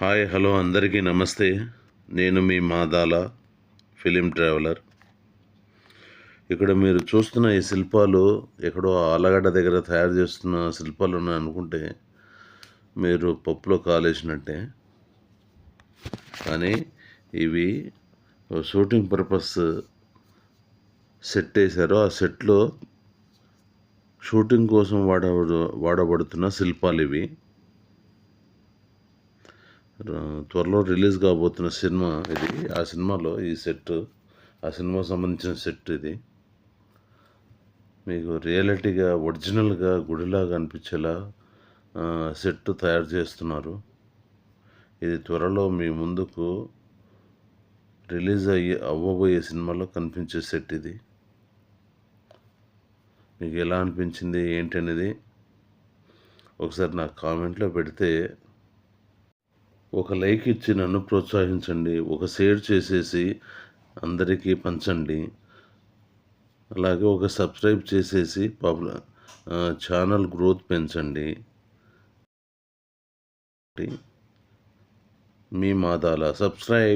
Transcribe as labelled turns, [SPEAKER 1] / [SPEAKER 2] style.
[SPEAKER 1] Hi hello అందరికీ నమస్తే. నేను మీ మాదాల ఫిలిం ట్రావెలర్. ఇక్కడ మీరు చూస్తున్న ఈ శిల్పాలు ఎక్కడో ఆలగడ్డ దగ్గర తయారు చేస్తున్న శిల్పాలు ఉన్నాయి అనుకుంటే మీరు పప్పులో కాలేసినట్టే. కానీ ఇవి షూటింగ్ పర్పస్ సెట్ వేశారు ఆ సెట్లో షూటింగ్ కోసం వాడ వాడబడుతున్న శిల్పాలు ఇవి. త్వరలో రిలీజ్ కాబోతున్న సినిమా ఇది. ఆ సినిమాలో ఈ సెట్ ఆ సినిమాకు సంబంధించిన సెట్ ఇది. మీకు రియాలిటీగా ఒరిజినల్గా గుడిలాగా అనిపించేలా సెట్ తయారు చేస్తున్నారు. ఇది త్వరలో మీ ముందుకు రిలీజ్ అయ్యి అవ్వబోయే సినిమాలో కనిపించే సెట్ ఇది. మీకు ఎలా అనిపించింది ఏంటి అనేది ఒకసారి నాకు కామెంట్లో పెడితే ఒక లైక్ ఇచ్చి నన్ను ప్రోత్సహించండి ఒక షేర్ చేసేసి అందరికీ పంచండి. అలాగే ఒక సబ్స్క్రైబ్ చేసేసి పాపుల ఛానల్ గ్రోత్ పెంచండి. మీ మాదాల సబ్స్క్రైబ్